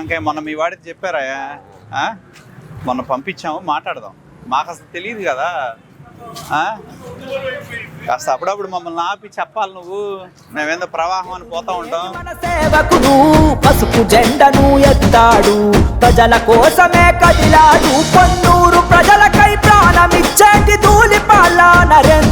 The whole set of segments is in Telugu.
వెంకయ్య మొన్న మీ వాడికి చెప్పారా? ఆ? మొన్న పంపించాము మాట్లాడదాం. మాకు అసలు తెలియదు కదా. ఆ? కాస్త అప్పుడప్పుడు మమ్మల్ని ఆపి చెప్పాలి నువ్వు. మేమేందో ప్రవాహం అని పోతా ఉంటాం. సేవకుడు పసుపు జెండను ఎత్తాడు. ప్రజల కోసమే కదిలాడు. పన్నూరు ప్రజలకై ప్రాణమిచ్చేటి ధూళిపాల నరేంద్రన్న నరేంద్ర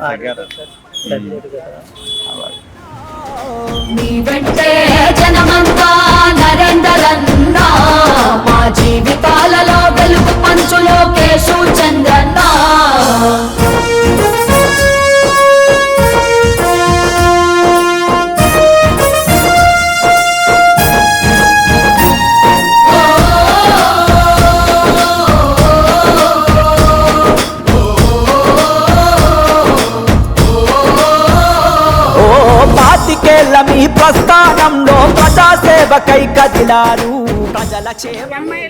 తగ్గారు తగ్గారు అలాగే. ప్రజాసేవకై కదిలారు ప్రజల అమ్మాయి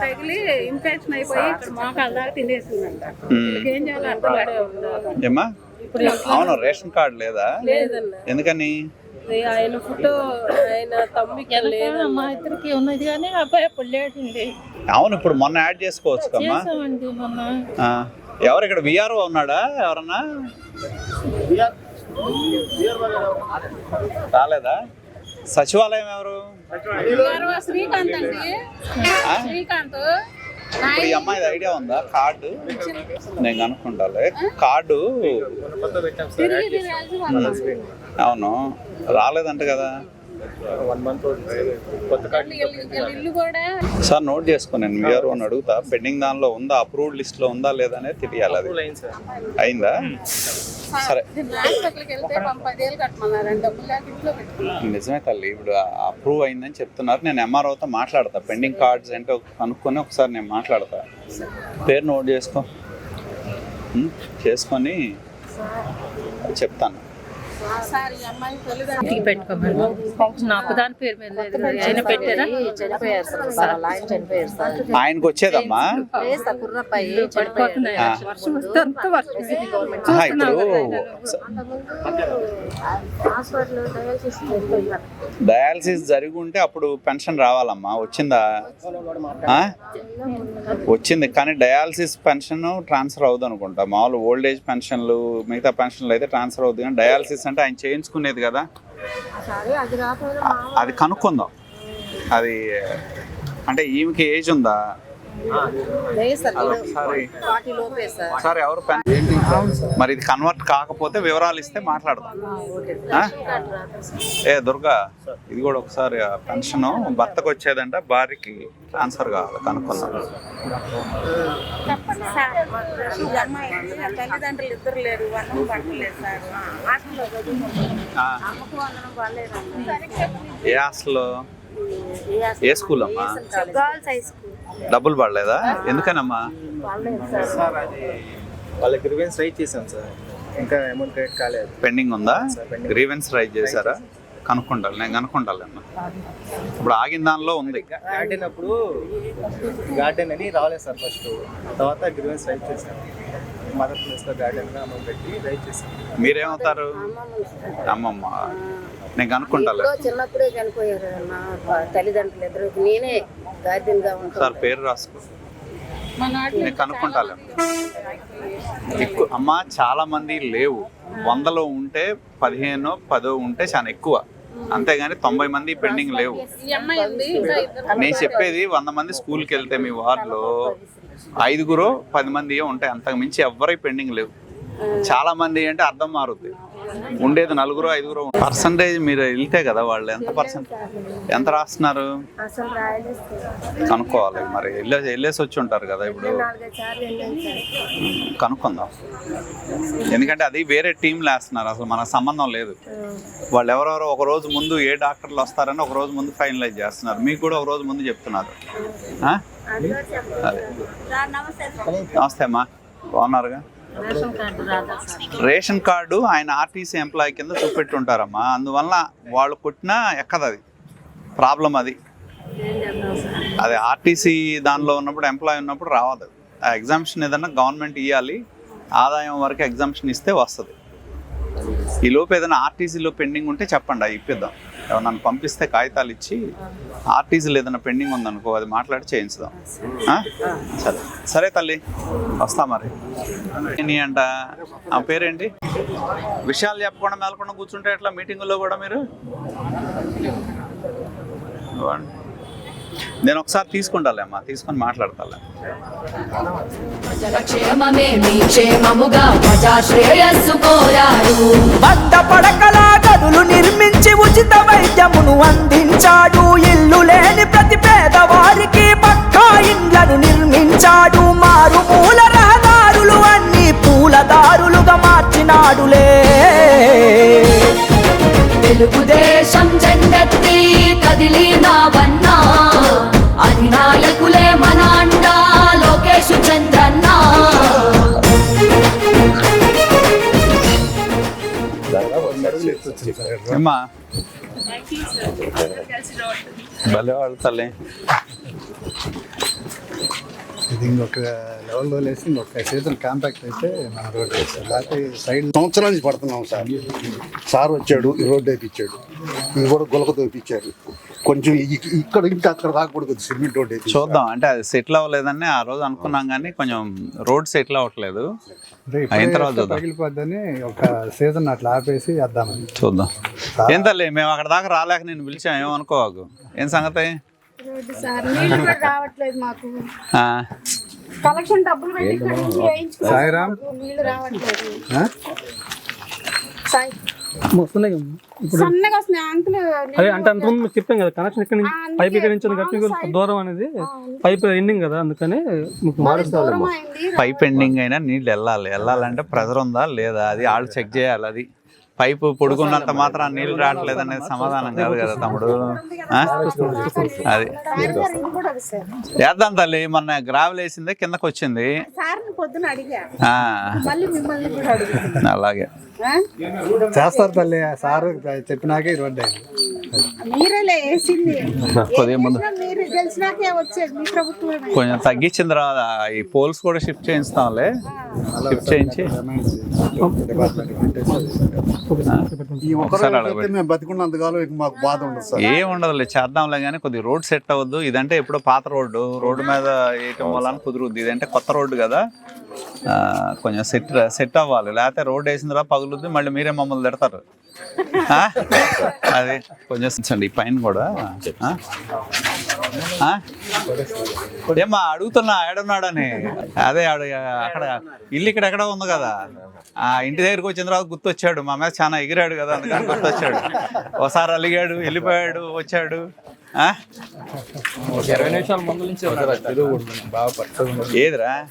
తగిలి ఇన్ఫెక్షన్ అయిపోయి ఇక్కడ మోకాలు దాకా తినేసిందంట. ఉమ్. ఏం చేయాలో అర్థం కావట్లేదు. ఏమ్మా? అవును రేషన్ కార్డు లేదా? ఎందుకని? ఆయన ఫోటో ఆయన తమ్మికి లేదు. మా ఇద్దరికి ఉన్నది కానీ అబ్బాయి అప్పుడు అవును ఇప్పుడు మొన్న యాడ్ చేసుకోవచ్చు కమ్మా ఎవరు ఇక్కడ? విఆర్ఓ ఉన్నాడా ఎవరన్నా? రాలేదా? సచివాలయం ఎవరు? శ్రీకాంత్ అండి? శ్రీకాంత్. ఇప్పుడు ఈ అమ్మాయిది ఐడియా ఉందా? కార్డు? నేను కనుక్కుంటాలే. కార్డు? అవును. రాలేదంట కదా. సార్ నోట్ చేసుకో నేను. విఆర్ఓ అని అడుగుతా. పెండింగ్ దానిలో ఉందా? అప్రూవ్డ్ లిస్ట్లో ఉందా లేదా అనేది తెలియాలి అది. అయిందా సరే. నిజమే తల్లి. ఇప్పుడు అప్రూవ్ అయిందని చెప్తున్నారు. నేను ఎంఆర్ఓతో మాట్లాడతా. పెండింగ్ కార్డ్స్ ఏంటో కనుక్కొని ఒకసారి నేను మాట్లాడతా. పేరు నోట్ చేసుకో? చేసుకొని చెప్తాను. ఇంటికి పెట్టుకోమని. నాకు దాని పేరు మీద లేదు. కదా. ఆయన పెట్టారా? చనిపోయారు సార్ సార్ వాళ్ళ ఆయన చనిపోయారు సార్. ఆయనకు వచ్చేదమ్మా. వర్షం వస్తే అంత వర్షం. ఇప్పుడు డయాలసిస్ జరిగి ఉంటే అప్పుడు పెన్షన్ రావాలమ్మా. వచ్చిందా? ఆ? వచ్చింది. కానీ డయాలసిస్ పెన్షన్ ట్రాన్స్ఫర్ అవుతుంది అనుకుంటా మామూలు ఓల్డ్ ఏజ్ పెన్షన్లు మిగతా పెన్షన్లు అయితే ట్రాన్స్ఫర్ అవుతుంది కానీ డయాలసిస్ అంటే ఆయన చేయించుకునేది కదా? అది కనుక్కుందాం. అది అంటే ఈమెకి ఏజ్ ఉందా? సార్ ఎవరు పెన్ మరి ఇది కన్వర్ట్ కాకపోతే వివరాలు ఇస్తే మాట్లాడదాం? ఏ దుర్గా ఇది కూడా ఒకసారి పెన్షన్ భర్తకు వచ్చేదంట భార్యకి ట్రాన్స్ఫర్ కావాలి తల్లిదండ్రులు ఇద్దరు లేరు పట్టలేదు సార్. పడలేదమ్మా ఏ హాస్టల్? ఏ స్కూల్ అమ్మా? Girls high school. డబ్బులు పడలేదా? ఎందుకనమ్మా? సార్ అది వాళ్ళ గ్రీవెన్స్ రైట్ చేశాం సార్. ఇంకా అమౌంట్ క్రెడిట్ కాలేదు. పెండింగ్ ఉందా? గ్రీవెన్స్ రైజ్ చేశారా? కనుక్కుంటాను నేను కనుక్కుంటాను అన్న. ఇప్పుడు ఆగిన దానిలో ఉంది. గార్డెన్ అప్పుడు గార్డెన్ అని రాలేదు సార్ ఫస్ట్ తర్వాత గ్రీవెన్స్ రైట్ చేశాం. మదర్ ప్లేస్లో గార్డెన్ అమౌంట్ పెట్టి రైట్ చేశాం. మీరేమవుతారు? అమ్మమ్మ నేను కనుక్కుంటాను చిన్నప్పుడే చనిపోయారు తల్లిదండ్రులు ఇద్దరు నేనే గార్డెన్గా ఉంటాను. సార్ పేరు రాసుకో. నేను కనుక్కుంటాను ఎక్కువ అమ్మ చాలా మంది లేవు. వందలో ఉంటే పదిహేను పదో ఉంటే చాలా ఎక్కువ. అంతేగాని తొంభై మంది పెండింగ్ లేవు. నేను చెప్పేది వంద మంది స్కూల్కి వెళ్తే మీ వార్డులో ఐదుగురు పది మంది ఉంటాయి అంతకు మించి ఎవ్వరై పెండింగ్ లేవు. చాలా మంది అంటే అర్థం మారుద్ది. ఉండేది నలుగురు ఐదుగురు. పర్సంటేజ్ మీరు వెళ్తే కదా వాళ్ళు ఎంత పర్సెంట్ ఎంత రాస్తున్నారు? కనుక్కోవాలి మరి. వెళ్ళే వెళ్ళేసి వచ్చి ఉంటారు కదా ఇప్పుడు. కనుక్కుందాం. ఎందుకంటే అది వేరే టీంలు వేస్తున్నారు. అసలు మనకు సంబంధం లేదు. వాళ్ళు ఎవరెవరో ఒక రోజు ముందు ఏ డాక్టర్లు వస్తారని ఒక రోజు ముందు ఫైనలైజ్ చేస్తున్నారు. మీకు కూడా ఒక రోజు ముందు చెప్తున్నారు. నమస్తే అమ్మా. బాగున్నారుగా? రేషన్ కార్డు ఆయన ఆర్టీసీ ఎంప్లాయ్ కింద చూపెట్టుంటారమ్మా. అందువల్ల వాళ్ళు కొట్టినా ఎక్కదు అది. ప్రాబ్లం అది. అది ఆర్టీసీ దానిలో ఉన్నప్పుడు ఎంప్లాయ్ ఉన్నప్పుడు రావద్దు. ఆ ఎగ్జామ్షన్ ఏదన్నా గవర్నమెంట్ ఇవ్వాలి ఆదాయం వరకు ఎగ్జామ్షన్ ఇస్తే వస్తుంది. ఈ లోపు ఏదైనా ఆర్టీసీలో పెండింగ్ ఉంటే చెప్పండి అవి ఇప్పిద్దాం. నన్ను పంపిస్తే కాగితాలు ఇచ్చి ఆర్టీసీలో ఏదైనా పెండింగ్ ఉందనుకో అది మాట్లాడి చేయించుదాం. సరే. సరే తల్లి వస్తా మరి. నీ అంట? ఆ పేరేంటి? విషయాలు చెప్పకుండా మేలకుండా కూర్చుంటే ఎట్లా? మీటింగుల్లో కూడా మీరు? నేను ఒకసారి తీసుకుంటాలే అమ్మా తీసుకొని మాట్లాడతాలే. వంద పడకల గదులు నిర్మించి ఉచిత వైద్యమును అందించాడు. ఇల్లు లేని ప్రతి పేదవారికి పక్కా ఇండ్లను నిర్మించాడు. మారుమూల రహదారులు అన్ని పూలదారులుగా మార్చినాడులే. తెలుగుదేశం జెండెత్తి కదిలినావన్నా ఏమ్మా భలే వాళ్ళు తల్లి ఇది ఇంకొక లెవెల్లో వేసి ఇంకొక సీజన్ కాంపాక్ట్ అయితే మన రోడ్ వేస్తారు లేకపోతే సైడ్ సంవత్సరాల నుంచి పడుతున్నాం సార్. సార్ వచ్చాడు ఈ రోడ్డు వేయించాడు ఇది కూడా గులకతో వేయించారు కొంచెం ఇక్కడ ఇంకా అక్కడ రాకూడదు సిమెంట్ రోడ్. చూద్దాం. అంటే అది సెటిల్ అవ్వలేదని ఆ రోజు అనుకున్నాం కానీ కొంచెం రోడ్ సెటిల్ అవ్వట్లేదు. అయిన తర్వాత. పగిలిపోద్దని ఒక సీజన్ అట్లా ఆపేసి వేద్దామని. చూద్దాం. ఏం తల్లి మేము అక్కడ దాకా రాలేక నేను పిలిచాం. ఏమనుకోవాకు ఏం సంగతి? Road sir. నీళ్ళు కూడా రావట్లేదు మాకు. ఆ, కలెక్షన్ డబ్బులు పెట్టి ఇక్కడ నుంచి వేయించుకున్నాం. సాయిరామ్? నీళ్ళు రావట్లేదు. ఆ? సాయి. వస్తున్నాయి కదా. ఇప్పుడు సన్నగా వస్తున్నాయి. అంకులు అదే అంటే మీకు చెప్పాం కదా కనెక్షన్ ఇక్కడ నుంచి? పైప్ ఇక్కడ నుంచి సైడ్ దూరం అనేది పైప్ ఎండింగ్ కదా అందుకని మీకు దూరం అయింది. పైప్ ఎండింగ్ అయినా నీళ్ళు వెళ్ళాలి. వెళ్ళాలంటే ప్రెజర్ ఉందా లేదా? అది వాళ్ళు చెక్ చేయాలి అది. పైపు పొడుగున్నంత మాత్రం నీళ్ళు రావట్లేదు అనేది సమాధానం కాదు కదా తమ్ముడు? అది. వేద్దాం తల్లి మొన్న గ్రావెల్ వేసిందే కిందకు వచ్చింది సార్ని పొద్దున అడిగా. ఆ, మళ్ళీ మిమ్మల్ని కూడా అడుగుతున్నా. అలాగే? చేస్తారు తల్లి సార్ చెప్పినాకే కొద్దిగా కొంచెం తగ్గించిన తర్వాత ఈ పోల్స్ కూడా షిఫ్ట్ చేయిస్తాంలే. షిఫ్ట్ చేయించి. ఏం ఉండదులే చేద్దాంలే కానీ కొద్ది రోడ్ సెట్ అవ్వద్దు. ఇదంటే ఎప్పుడో పాత రోడ్డు. రోడ్డు మీద వేయటం వల్ల కుదురుద్ది. ఇదంటే కొత్త రోడ్డు కదా. ఆ, కొంచెం సెట్ సెట్ అవ్వాలి. లేకపోతే రోడ్ వేసిన తర్వాత పగులుద్ది. మళ్ళీ మీరే మమ్మల్ని తిడతారు. ఆ? అది కొంచెం ఈ పైన కూడా? ఏమ్మా అడుగుతున్నా ఏడున్నాడని. అదే ఆడు అక్కడ ఇల్లు ఇక్కడ ఎక్కడ ఉంది కదా. ఆ ఇంటి దగ్గరికి వచ్చిన తర్వాత గుర్తొచ్చాడు. మా మీద చాలా ఎగిరాడు కదా అందుకని గుర్తొచ్చాడు. ఒకసారి అలిగాడు వెళ్ళిపోయాడు వచ్చాడు. ఆ? ఇరవై నిమిషాల ముందు నుంచి ఏదిరా?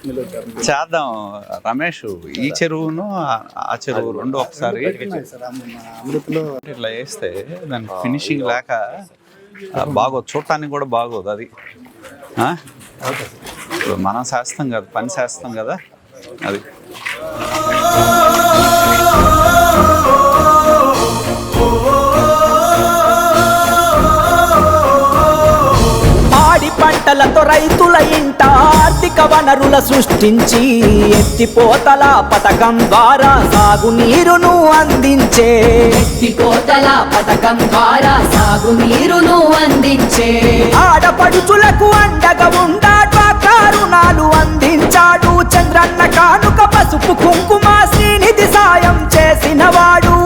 చేద్దాం. రమేష్ ఈ చెరువును ఆ- చెరువు రెండు ఒకసారి. ఇట్లా వేస్తే దానికి ఫినిషింగ్ లేక బాగోదు. చూడటానికి కూడా బాగోదు అది. మనం చేస్తాం కదా పని చేస్తాం కదా అది. పంటలతో రైతుల ఇంట ఆర్థిక వనరుల సృష్టించి ఎత్తిపోతల పథకం ద్వారా సాగునీరును అందించే. ఎత్తిపోతల పథకం ద్వారా సాగునీరును అందించే. ఆడపడుచులకు అండగా ఉండా రుణాలు అందించాడు. చంద్రన్న కానుక పసుపు కుంకుమ శ్రీనిధి సాయం చేసినవాడు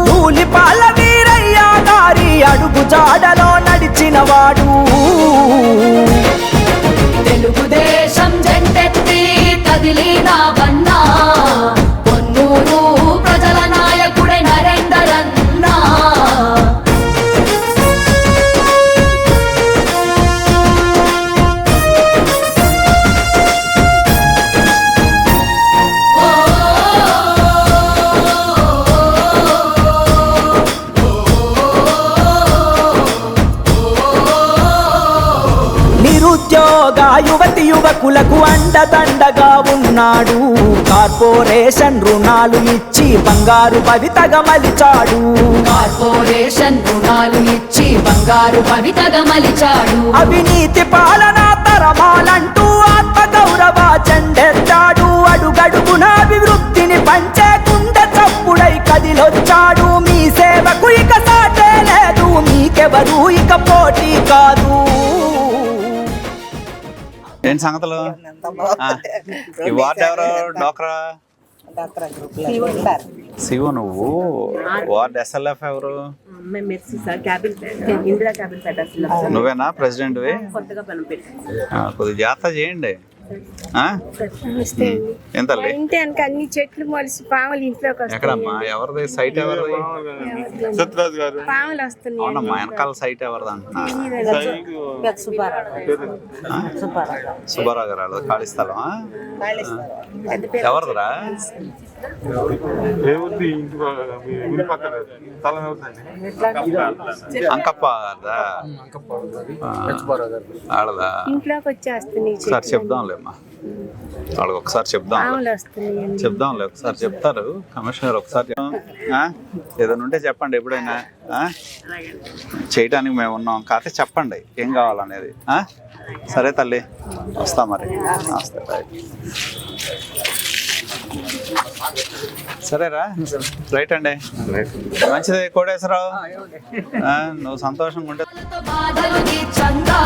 అండగా యువతి యువకులకు అండదండగా ఉన్నాడు. కార్పొరేషన్ రుణాలు ఇచ్చి బంగారు భవితగా మలిచాడు కార్పొరేషన్ రుణాలు ఇచ్చి బంగారు భవితగా మలిచాడు అవినీతి పాలన తరమాలంటూ ఆత్మ గౌరవ చెండెత్తాడు అడుగడుగున అభివృద్ధిని పంచే గుండె చప్పుడై కదిలొచ్చాడు. మీ సేవకు ఇక సాటే లేదు మీకెవరు ఇక పోటీ కాదు. ఏంటి సంగతులు? ఈ వార్డు ఎవరు? డోక్రా శివ నువ్వు? వార్డ్ ఎస్ఎల్ఎఫ్ ఎవరు? మేము Mercy sir cabin Indira cabin పేట అసలు నువ్వేనా? ప్రెసిడెంట్ కొత్తగా పని పెట్టి. కొద్దిగా జాగ్రత్త చేయండి. వెనక అన్ని చెట్లు మొలిసి పాములు ఇంట్లోకి ఎక్కడమ్మా? ఎవరిది? సైట్ ఎవరిది? పాములు వస్తున్నాయి. అవునమ్మా వెనకాల సైట్ ఎవరిది అంటున్నా? సుబ్బారావు. గారు ఖాళీ స్థలం. అంకప్ప ఆడదా? ఇంట్లోకి వచ్చేస్తున్నాయి ఒకసారి చెప్దాంలేమ్మా. వాళ్ళకి ఒకసారి చెప్దాం చెప్దాంలే ఒకసారి చెప్తారు. కమిషనర్ ఒకసారి? ఏదైనా ఉంటే చెప్పండి ఎప్పుడైనా? చేయటానికి మేము ఉన్నాం. కాకపోతే చెప్పండి ఏం కావాలనేది? సరే తల్లి వస్తా మరి. వస్తా రైట్ సరేరా? రైట్ అండి. మంచిది కోటేశ్వరరావు ఆ, నువ్వు సంతోషంగా ఉంటే బాధలు తీర్చంగా